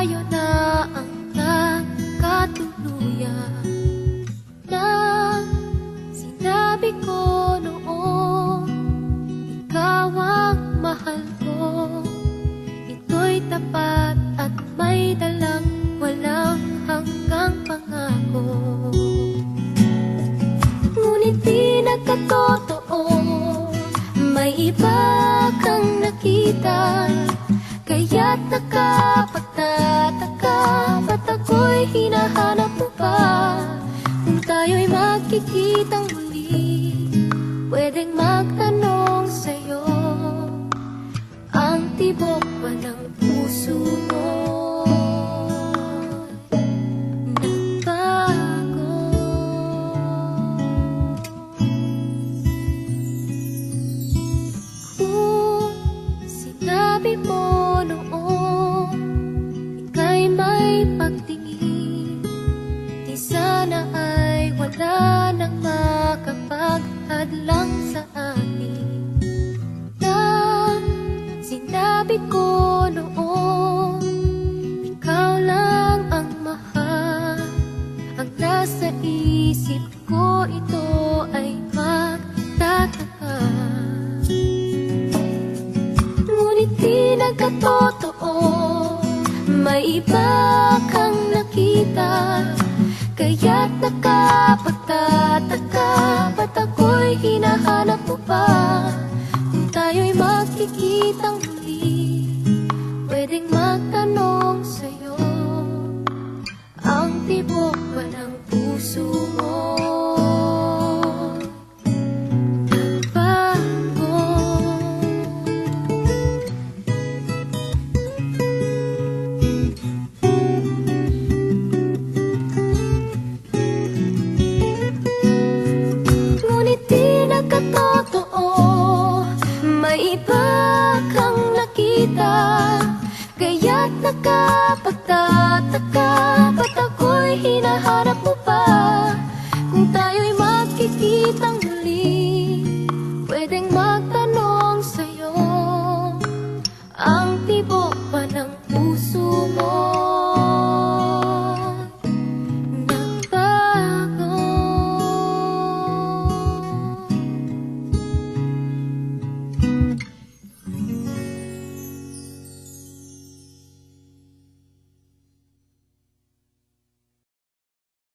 tayo na ang nagkatuluyan na sinabi ko noon ikaw ang mahal ko ito'y tapat at may dalang walang hanggang pangako ngunit di nagkatotoo may iba kang nakita kaya't nakapagtay magkikitang muli Pwedeng magtanong sa'yo. Ang tibok ba ng puso mo? Nagbago. Kung sinabi mo noon Ika'y may pagtingin makapaghadlang sa atin Nang sinabi ko noon Ikaw lang ang mahal. Ang nasa isip ko ito ay magtataka. Ngunit di nagkatotoo May iba kang nakita. Kaya't nakapagtataka kita. Kaya't nakapagtataka Ba't ako'y hinaharap mo pa? Kung tayo